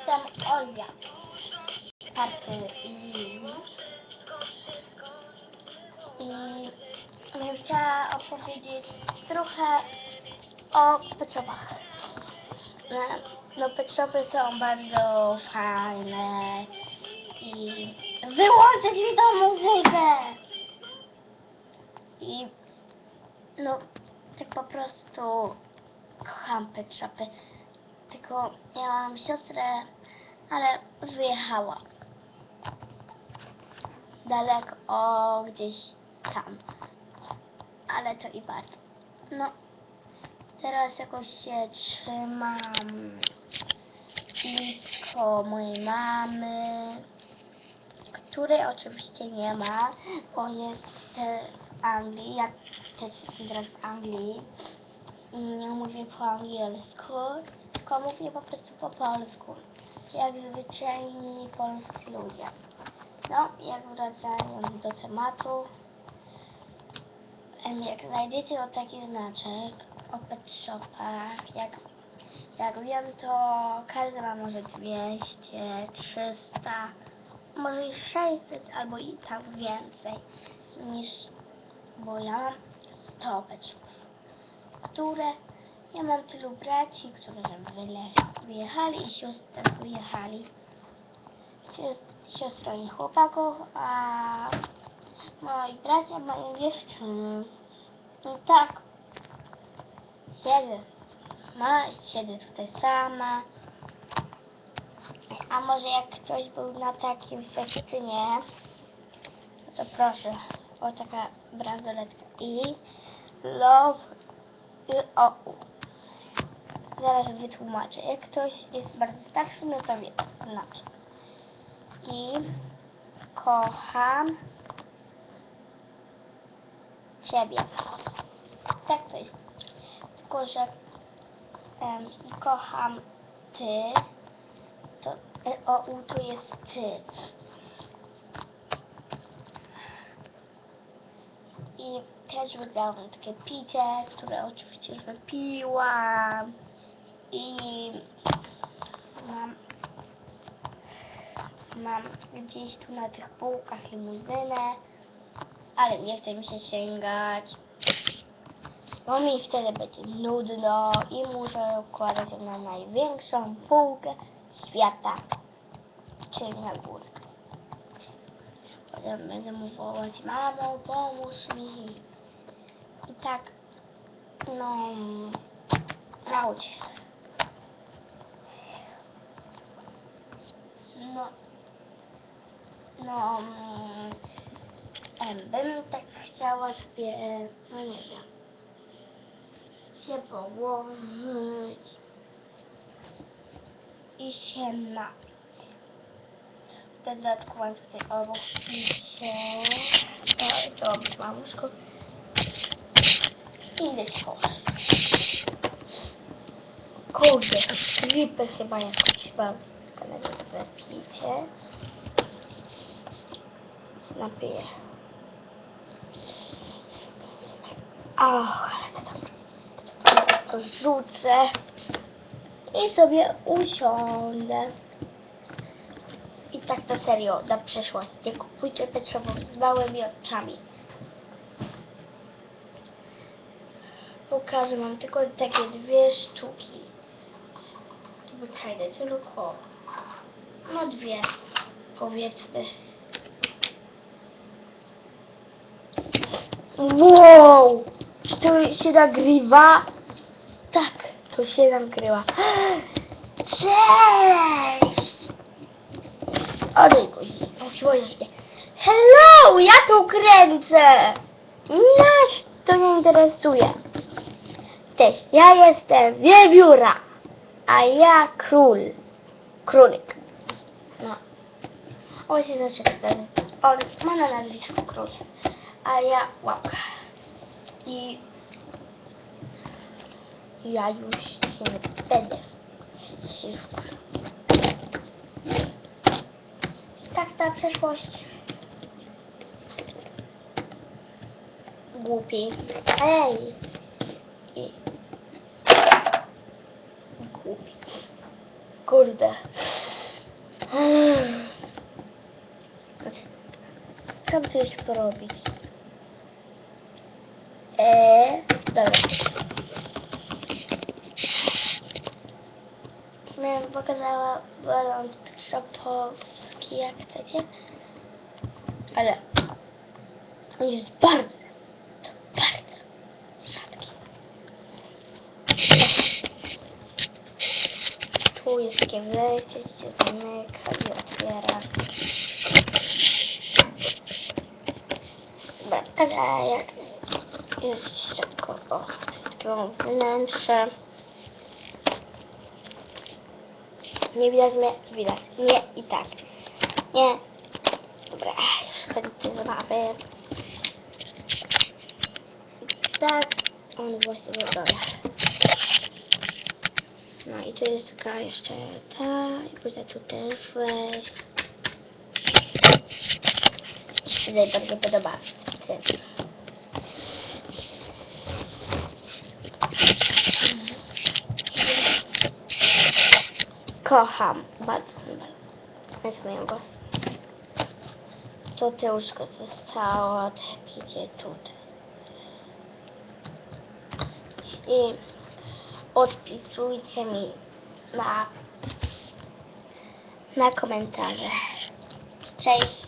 jestem Olga. Party i... I bym chciała opowiedzieć trochę o peczopach. No, no peczopy są bardzo fajne i wyłączyć mi tą muzykę! I no, tak po prostu kocham pet shopy. Tylko ja mam siostrę, ale wyjechała. Daleko gdzieś tam. Ale to i bardzo. No, teraz jakoś się trzymam blisko mojej mamy, której oczywiście nie ma, bo jest e, w Anglii. Ja też jestem teraz w Anglii i nie mówię po angielsku, tylko mówię po prostu po polsku. Jak zwyczajni polscy ludzie. No, jak wracając do tematu, em, jak znajdziecie o taki znaczek o pet shopach, jak, jak wiem, to każdy ma może 200, 300, może i 600 albo i tak więcej niż, bo ja mam 100 pet shopów, które ja mam tylu braci, którzy wyjechali i siostry wyjechali. Sios- Siostrą i chłopaków, a moi bracia mają dziewczyny. I tak siedzę, ma, siedzę tutaj sama. A może jak ktoś był na takim festynie, no to proszę, o taka bransoletka. I love i o. Zaraz wytłumaczę. Jak ktoś jest bardzo starszy, no to wie, znaczy. I kocham Ciebie. Tak to jest. Tylko, że em, i kocham Ty, to e, o u to jest Ty. I też wygrałam takie picie, które oczywiście wypiłam. I mam mam gdzieś tu na tych półkach limuzynę, ale nie chce mi się sięgać. Bo mi wtedy będzie nudno i muszę układać na największą półkę świata, czyli na górę. Potem będę mu wołać, mamo, pomóż mi. I tak, no, naucz się. No, no, mm, em, bym tak chciała sobie, no nie wiem, się położyć i się napić. W dodatku mam tutaj obok picie, to, to mam łóżko i idę się położyć. Kurde, skrypę chyba jakoś mam. Tylko najpierw picie. Napiję. Och, ale to dobre. To rzucę i sobie usiądę. I tak to serio, na przyszłość. Nie kupujcie petrzową z małymi oczami. Pokażę, mam tylko takie dwie sztuki. Zwyczajne, tylko no dwie, powiedzmy. Wow! Czy to się nagrywa? Tak, to się nagrywa. Cześć! Odejkuj, mnie. Hello, ja tu kręcę! Nas to nie interesuje. Cześć, ja jestem wiewióra, a ja król. Królik. On się zaczyna. On ma na nazwisku król. A ja łapka. I ja już się nie będę się ruszał. Tak ta przeszłość. Głupi. Ej. I głupi. kurde. Co by tu jeszcze porobić? Eee, dobra. Miałem pokazała balon Petropowski, jak chcecie. Ale on jest bardzo, bardzo rzadki. Tu jest takie wejście, się zamyka i otwiera. Ale jak w środku, o, takie wnętrze. Nie widać mnie? Widać. Nie i tak. Nie. Dobra, już będę zabawy. Tak. On właściwie dole. No i tu jest taka jeszcze ta. I później tu też wejść. Mi się bardzo podoba. Kocham bardzo jest moją głos. To te łóżko zostało, odpicie tutaj. I odpisujcie mi na, na komentarze. Cześć.